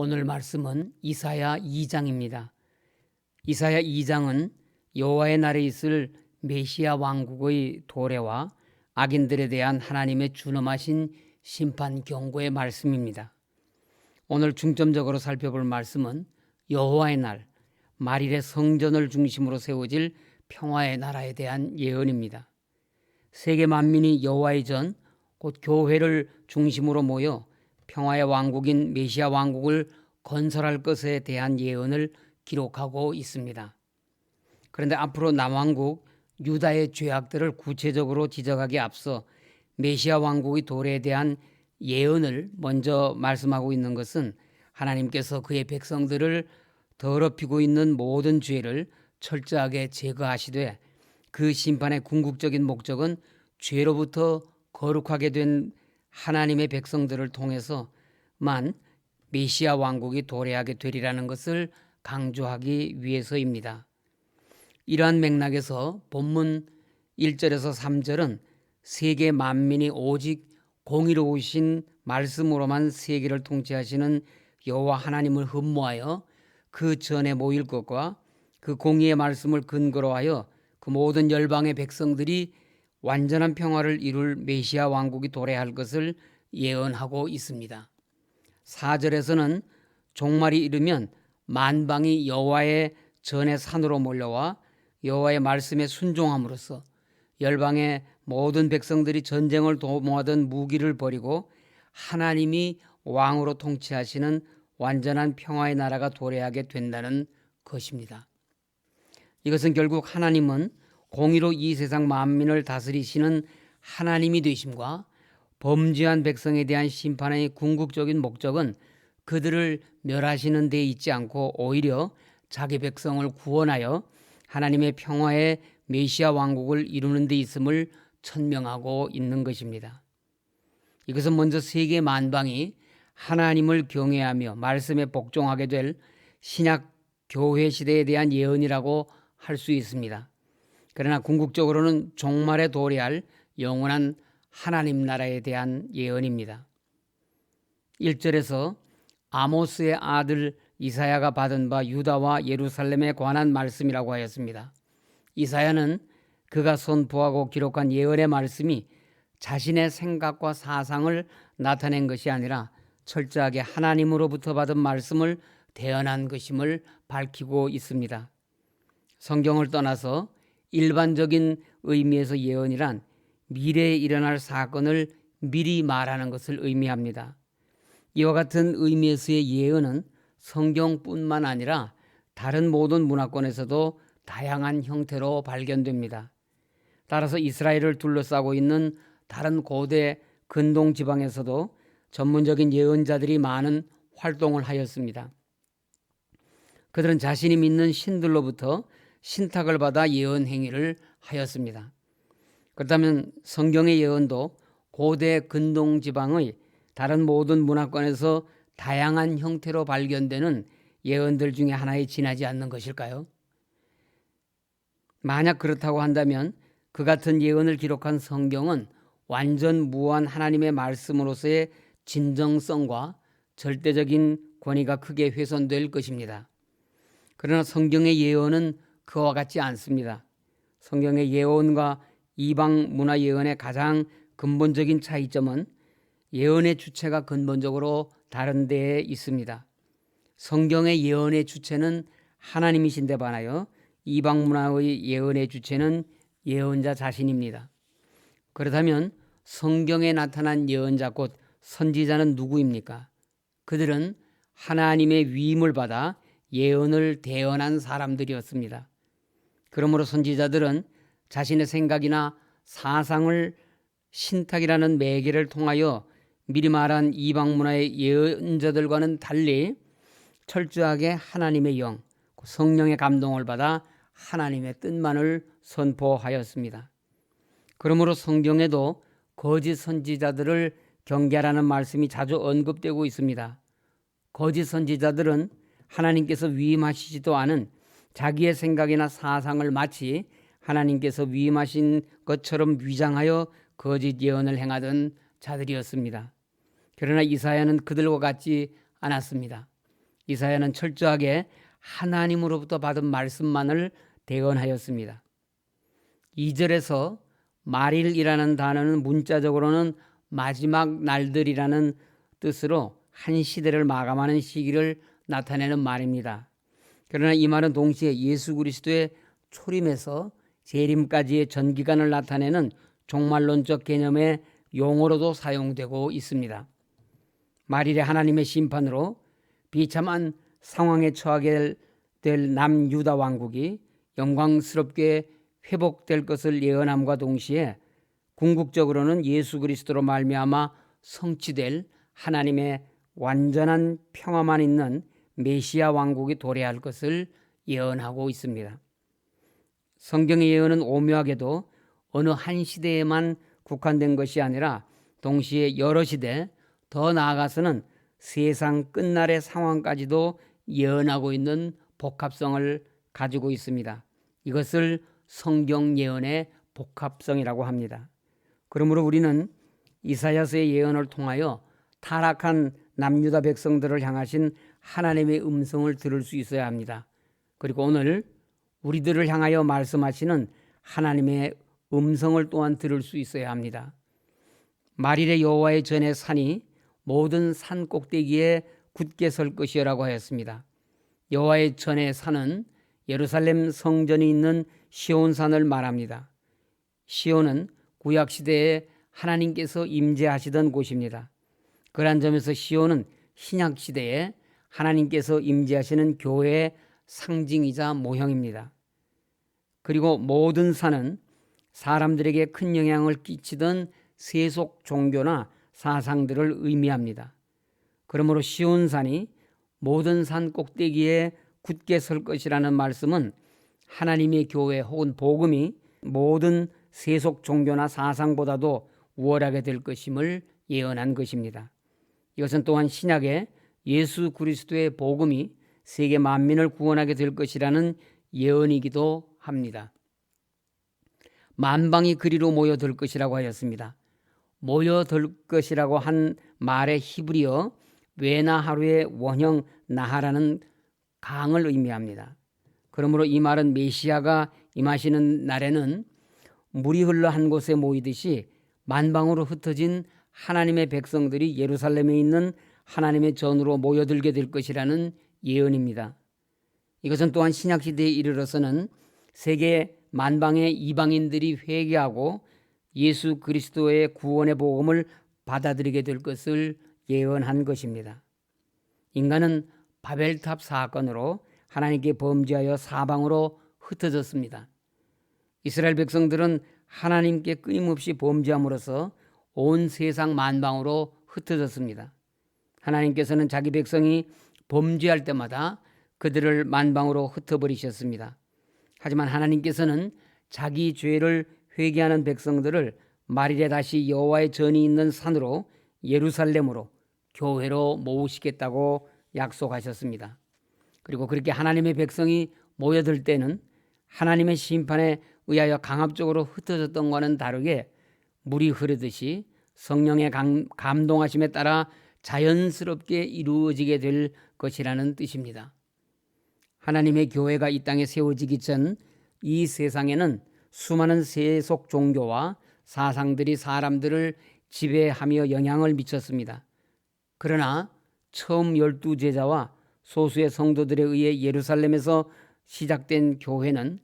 오늘 말씀은 이사야 2장입니다. 이사야 2장은 여호와의 날에 있을 메시아 왕국의 도래와 악인들에 대한 하나님의 준엄하신 심판 경고의 말씀입니다. 오늘 중점적으로 살펴볼 말씀은 여호와의 날, 말일의 성전을 중심으로 세워질 평화의 나라에 대한 예언입니다. 세계 만민이 여호와의 전, 곧 교회를 중심으로 모여 평화의 왕국인 메시아 왕국을 건설할 것에 대한 예언을 기록하고 있습니다. 그런데 앞으로 남왕국 유다의 죄악들을 구체적으로 지적하기 앞서 메시아 왕국의 도래에 대한 예언을 먼저 말씀하고 있는 것은 하나님께서 그의 백성들을 더럽히고 있는 모든 죄를 철저하게 제거하시되 그 심판의 궁극적인 목적은 죄로부터 거룩하게 된 하나님의 백성들을 통해서만 메시아 왕국이 도래하게 되리라는 것을 강조하기 위해서입니다. 이러한 맥락에서 본문 1절에서 3절은 세계 만민이 오직 공의로우신 말씀으로만 세계를 통치하시는 여호와 하나님을 흠모하여 그 전에 모일 것과 그 공의의 말씀을 근거로 하여 그 모든 열방의 백성들이 완전한 평화를 이룰 메시아 왕국이 도래할 것을 예언하고 있습니다. 4절에서는 종말이 이르면 만방이 여호와의 전의 산으로 몰려와 여호와의 말씀에 순종함으로써 열방의 모든 백성들이 전쟁을 도모하던 무기를 버리고 하나님이 왕으로 통치하시는 완전한 평화의 나라가 도래하게 된다는 것입니다. 이것은 결국 하나님은 공의로 이 세상 만민을 다스리시는 하나님이 되심과 범죄한 백성에 대한 심판의 궁극적인 목적은 그들을 멸하시는 데 있지 않고 오히려 자기 백성을 구원하여 하나님의 평화의 메시아 왕국을 이루는 데 있음을 천명하고 있는 것입니다. 이것은 먼저 세계 만방이 하나님을 경외하며 말씀에 복종하게 될 신약 교회 시대에 대한 예언이라고 할 수 있습니다. 그러나 궁극적으로는 종말에 도래할 영원한 하나님 나라에 대한 예언입니다. 1절에서 아모스의 아들 이사야가 받은 바 유다와 예루살렘에 관한 말씀이라고 하였습니다. 이사야는 그가 선포하고 기록한 예언의 말씀이 자신의 생각과 사상을 나타낸 것이 아니라 철저하게 하나님으로부터 받은 말씀을 대언한 것임을 밝히고 있습니다. 성경을 떠나서 일반적인 의미에서 예언이란 미래에 일어날 사건을 미리 말하는 것을 의미합니다. 이와 같은 의미에서의 예언은 성경뿐만 아니라 다른 모든 문화권에서도 다양한 형태로 발견됩니다. 따라서 이스라엘을 둘러싸고 있는 다른 고대 근동 지방에서도 전문적인 예언자들이 많은 활동을 하였습니다. 그들은 자신이 믿는 신들로부터 신탁을 받아 예언 행위를 하였습니다. 그렇다면 성경의 예언도 고대 근동 지방의 다른 모든 문화권에서 다양한 형태로 발견되는 예언들 중에 하나에 지나지 않는 것일까요? 만약 그렇다고 한다면 그 같은 예언을 기록한 성경은 완전 무한 하나님의 말씀으로서의 진정성과 절대적인 권위가 크게 훼손될 것입니다. 그러나 성경의 예언은 그와 같지 않습니다. 성경의 예언과 이방 문화 예언의 가장 근본적인 차이점은 예언의 주체가 근본적으로 다른 데에 있습니다. 성경의 예언의 주체는 하나님이신데 반하여 이방 문화의 예언의 주체는 예언자 자신입니다. 그렇다면 성경에 나타난 예언자 곧 선지자는 누구입니까? 그들은 하나님의 위임을 받아 예언을 대언한 사람들이었습니다. 그러므로 선지자들은 자신의 생각이나 사상을 신탁이라는 매개를 통하여 미리 말한 이방 문화의 예언자들과는 달리 철저하게 하나님의 영, 성령의 감동을 받아 하나님의 뜻만을 선포하였습니다. 그러므로 성경에도 거짓 선지자들을 경계하라는 말씀이 자주 언급되고 있습니다. 거짓 선지자들은 하나님께서 위임하시지도 않은 자기의 생각이나 사상을 마치 하나님께서 위임하신 것처럼 위장하여 거짓 예언을 행하던 자들이었습니다. 그러나 이사야는 그들과 같지 않았습니다. 이사야는 철저하게 하나님으로부터 받은 말씀만을 대언하였습니다. 2절에서 말일이라는 단어는 문자적으로는 마지막 날들이라는 뜻으로 한 시대를 마감하는 시기를 나타내는 말입니다. 그러나 이 말은 동시에 예수 그리스도의 초림에서 재림까지의 전기간을 나타내는 종말론적 개념의 용어로도 사용되고 있습니다. 말일에 하나님의 심판으로 비참한 상황에 처하게 될 남유다 왕국이 영광스럽게 회복될 것을 예언함과 동시에 궁극적으로는 예수 그리스도로 말미암아 성취될 하나님의 완전한 평화만 있는 메시아 왕국이 도래할 것을 예언하고 있습니다. 성경의 예언은 오묘하게도 어느 한 시대에만 국한된 것이 아니라 동시에 여러 시대 더 나아가서는 세상 끝날의 상황까지도 예언하고 있는 복합성을 가지고 있습니다. 이것을 성경 예언의 복합성이라고 합니다. 그러므로 우리는 이사야서의 예언을 통하여 타락한 남유다 백성들을 향하신 하나님의 음성을 들을 수 있어야 합니다. 그리고 오늘 우리들을 향하여 말씀하시는 하나님의 음성을 또한 들을 수 있어야 합니다. 말일의 여호와의 전에 산이 모든 산 꼭대기에 굳게 설 것이라고 하였습니다. 여호와의 전에 산은 예루살렘 성전이 있는 시온산을 말합니다. 시온은 구약 시대에 하나님께서 임재하시던 곳입니다. 그러한 점에서 시온은 신약 시대에 하나님께서 임재하시는 교회의 상징이자 모형입니다. 그리고 모든 산은 사람들에게 큰 영향을 끼치던 세속 종교나 사상들을 의미합니다. 그러므로 시온산이 모든 산 꼭대기에 굳게 설 것이라는 말씀은 하나님의 교회 혹은 복음이 모든 세속 종교나 사상보다도 우월하게 될 것임을 예언한 것입니다. 이것은 또한 신약에 예수 그리스도의 복음이 세계 만민을 구원하게 될 것이라는 예언이기도 합니다. 만방이 그리로 모여들 것이라고 하였습니다. 모여들 것이라고 한 말의 히브리어 외나 하루의 원형 나하라는 강을 의미합니다. 그러므로 이 말은 메시아가 임하시는 날에는 물이 흘러 한 곳에 모이듯이 만방으로 흩어진 하나님의 백성들이 예루살렘에 있는 하나님의 전으로 모여들게 될 것이라는 예언입니다. 이것은 또한 신약 시대에 이르러서는 세계 만방의 이방인들이 회개하고 예수 그리스도의 구원의 복음을 받아들이게 될 것을 예언한 것입니다. 인간은 바벨탑 사건으로 하나님께 범죄하여 사방으로 흩어졌습니다. 이스라엘 백성들은 하나님께 끊임없이 범죄함으로써 온 세상 만방으로 흩어졌습니다. 하나님께서는 자기 백성이 범죄할 때마다 그들을 만방으로 흩어버리셨습니다. 하지만 하나님께서는 자기 죄를 회개하는 백성들을 말일에 다시 여호와의 전이 있는 산으로 예루살렘으로 교회로 모으시겠다고 약속하셨습니다. 그리고 그렇게 하나님의 백성이 모여들 때는 하나님의 심판에 의하여 강압적으로 흩어졌던 것과는 다르게 물이 흐르듯이 성령의 감동하심에 따라 자연스럽게 이루어지게 될 것이라는 뜻입니다. 하나님의 교회가 이 땅에 세워지기 전 이 세상에는 수많은 세속 종교와 사상들이 사람들을 지배하며 영향을 미쳤습니다. 그러나 처음 열두 제자와 소수의 성도들에 의해 예루살렘에서 시작된 교회는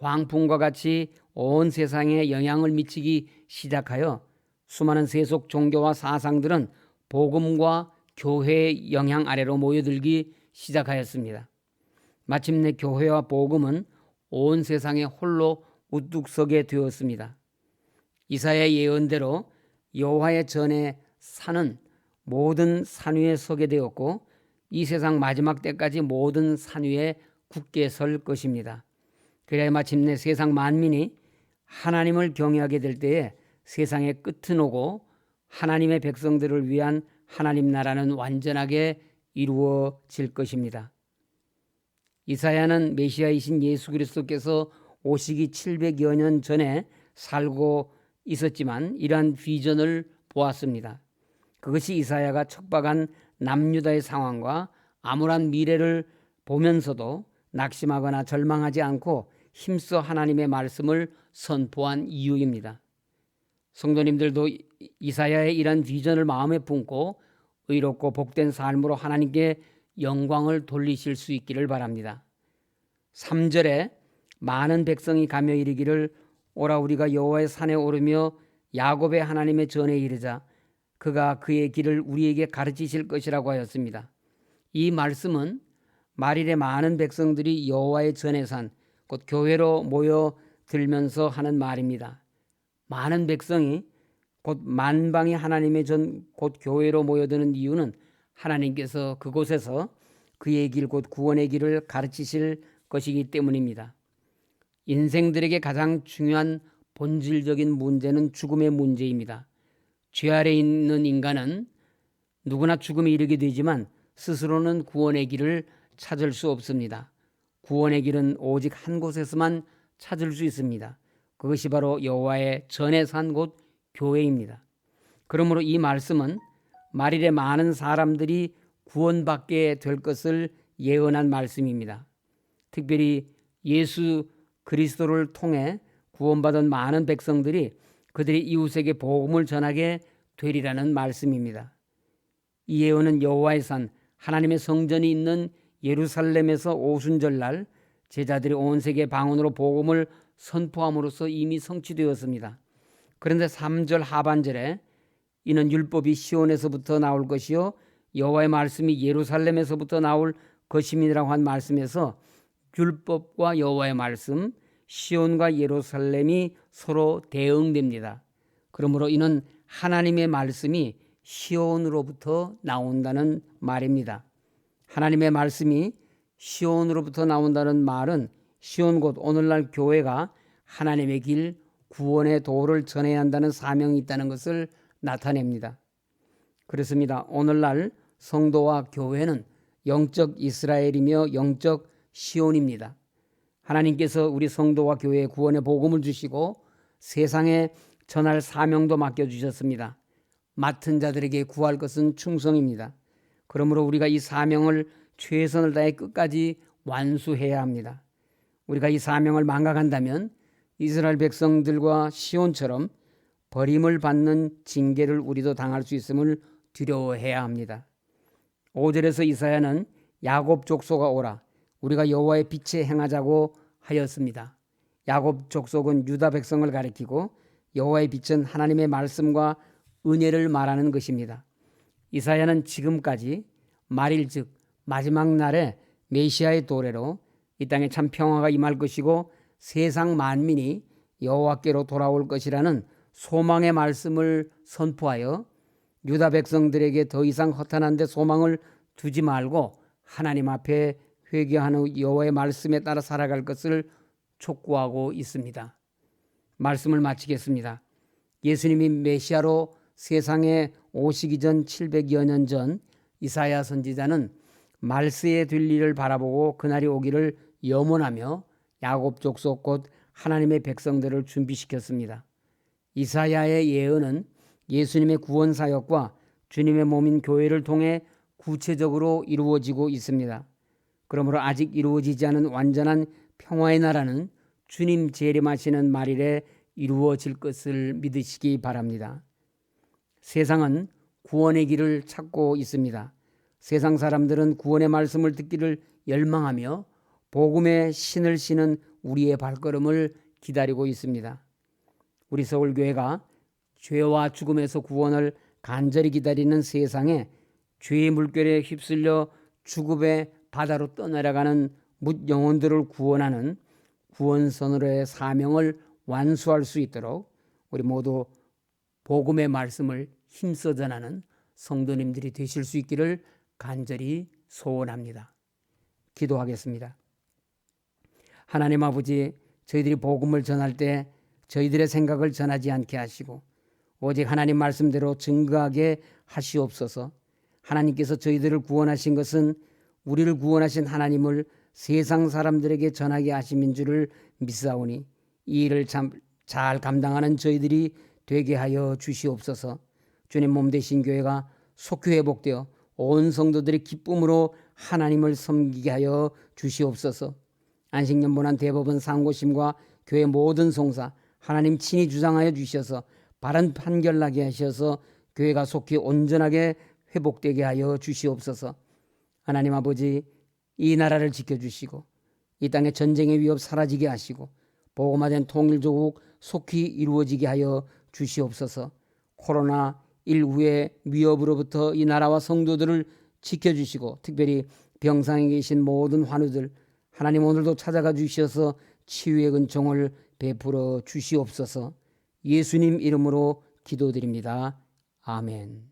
광풍과 같이 온 세상에 영향을 미치기 시작하여 수많은 세속 종교와 사상들은 복음과 교회의 영향 아래로 모여들기 시작하였습니다. 마침내 교회와 복음은 온 세상에 홀로 우뚝 서게 되었습니다. 이사의 예언대로 여호와의 전에 산은 모든 산 위에 서게 되었고 이 세상 마지막 때까지 모든 산 위에 굳게 설 것입니다. 그래야 마침내 세상 만민이 하나님을 경외하게 될 때에 세상의 끝은 오고 하나님의 백성들을 위한 하나님 나라는 완전하게 이루어질 것입니다. 이사야는 메시아이신 예수 그리스도께서 오시기 700여 년 전에 살고 있었지만 이러한 비전을 보았습니다. 그것이 이사야가 척박한 남유다의 상황과 암울한 미래를 보면서도 낙심하거나 절망하지 않고 힘써 하나님의 말씀을 선포한 이유입니다. 성도님들도 이사야의 이런 비전을 마음에 품고 의롭고 복된 삶으로 하나님께 영광을 돌리실 수 있기를 바랍니다. 3절에 많은 백성이 가며 이르기를 오라 우리가 여호와의 산에 오르며 야곱의 하나님의 전에 이르자 그가 그의 길을 우리에게 가르치실 것이라고 하였습니다. 이 말씀은 말일에 많은 백성들이 여호와의 전에 산 곧 교회로 모여 들면서 하는 말입니다. 많은 백성이 곧 만방이 하나님의 전 곧 교회로 모여드는 이유는 하나님께서 그곳에서 그의 길 곧 구원의 길을 가르치실 것이기 때문입니다. 인생들에게 가장 중요한 본질적인 문제는 죽음의 문제입니다. 죄 아래 있는 인간은 누구나 죽음에 이르게 되지만 스스로는 구원의 길을 찾을 수 없습니다. 구원의 길은 오직 한 곳에서만 찾을 수 있습니다. 그것이 바로 여호와의 전에 산 곳 교회입니다. 그러므로 이 말씀은 말일에 많은 사람들이 구원받게 될 것을 예언한 말씀입니다. 특별히 예수 그리스도를 통해 구원받은 많은 백성들이 그들이 이웃에게 복음을 전하게 되리라는 말씀입니다. 이 예언은 여호와의 산 하나님의 성전이 있는 예루살렘에서 오순절 날 제자들이 온 세계 방언으로 복음을 선포함으로써 이미 성취되었습니다. 그런데 3절 하반절에 이는 율법이 시온에서부터 나올 것이요 여호와의 말씀이 예루살렘에서부터 나올 것임이라고 한 말씀에서 율법과 여호와의 말씀, 시온과 예루살렘이 서로 대응됩니다. 그러므로 이는 하나님의 말씀이 시온으로부터 나온다는 말입니다. 하나님의 말씀이 시온으로부터 나온다는 말은 시온 곧 오늘날 교회가 하나님의 길 구원의 도를 전해야 한다는 사명이 있다는 것을 나타냅니다. 그렇습니다. 오늘날 성도와 교회는 영적 이스라엘이며 영적 시온입니다. 하나님께서 우리 성도와 교회에 구원의 복음을 주시고 세상에 전할 사명도 맡겨 주셨습니다. 맡은 자들에게 구할 것은 충성입니다. 그러므로 우리가 이 사명을 최선을 다해 끝까지 완수해야 합니다. 우리가 이 사명을 망각한다면 이스라엘 백성들과 시온처럼 버림을 받는 징계를 우리도 당할 수 있음을 두려워해야 합니다. 5절에서 이사야는 야곱 족속아 오라 우리가 여호와의 빛에 행하자고 하였습니다. 야곱 족속은 유다 백성을 가리키고 여호와의 빛은 하나님의 말씀과 은혜를 말하는 것입니다. 이사야는 지금까지 말일 즉 마지막 날에 메시아의 도래로 이 땅에 참 평화가 임할 것이고 세상 만민이 여호와께로 돌아올 것이라는 소망의 말씀을 선포하여 유다 백성들에게 더 이상 허탄한 데 소망을 두지 말고 하나님 앞에 회개하는 여호와의 말씀에 따라 살아갈 것을 촉구하고 있습니다. 말씀을 마치겠습니다. 예수님이 메시아로 세상에 오시기 전 700여 년 전 이사야 선지자는 말세에 될 일을 바라보고 그날이 오기를 염원하며 야곱 족속 곧 하나님의 백성들을 준비시켰습니다. 이사야의 예언은 예수님의 구원 사역과 주님의 몸인 교회를 통해 구체적으로 이루어지고 있습니다. 그러므로 아직 이루어지지 않은 완전한 평화의 나라는 주님 재림하시는 말일에 이루어질 것을 믿으시기 바랍니다. 세상은 구원의 길을 찾고 있습니다. 세상 사람들은 구원의 말씀을 듣기를 열망하며 복음의 신을 신은 우리의 발걸음을 기다리고 있습니다. 우리 서울교회가 죄와 죽음에서 구원을 간절히 기다리는 세상에 죄의 물결에 휩쓸려 죽음의 바다로 떠내려가는 묻 영혼들을 구원하는 구원선으로의 사명을 완수할 수 있도록 우리 모두 복음의 말씀을 힘써 전하는 성도님들이 되실 수 있기를 간절히 소원합니다. 기도하겠습니다. 하나님 아버지, 저희들이 복음을 전할 때 저희들의 생각을 전하지 않게 하시고 오직 하나님 말씀대로 증거하게 하시옵소서. 하나님께서 저희들을 구원하신 것은 우리를 구원하신 하나님을 세상 사람들에게 전하게 하심인 줄을 믿사오니 이 일을 참 잘 감당하는 저희들이 되게 하여 주시옵소서. 주님 몸 되신 교회가 속히 회복되어 온 성도들이 기쁨으로 하나님을 섬기게 하여 주시옵소서. 안식년본안 대법원 상고심과 교회 모든 송사 하나님 친히 주장하여 주셔서 바른 판결 나게 하셔서 교회가 속히 온전하게 회복되게 하여 주시옵소서. 하나님 아버지 이 나라를 지켜 주시고 이 땅의 전쟁의 위협 사라지게 하시고 보고마된 통일 조국 속히 이루어지게 하여 주시옵소서. 코로나 19의 위협으로부터 이 나라와 성도들을 지켜 주시고 특별히 병상에 계신 모든 환우들 하나님 오늘도 찾아가 주셔서 치유의 근총을 베풀어 주시옵소서. 예수님 이름으로 기도드립니다. 아멘.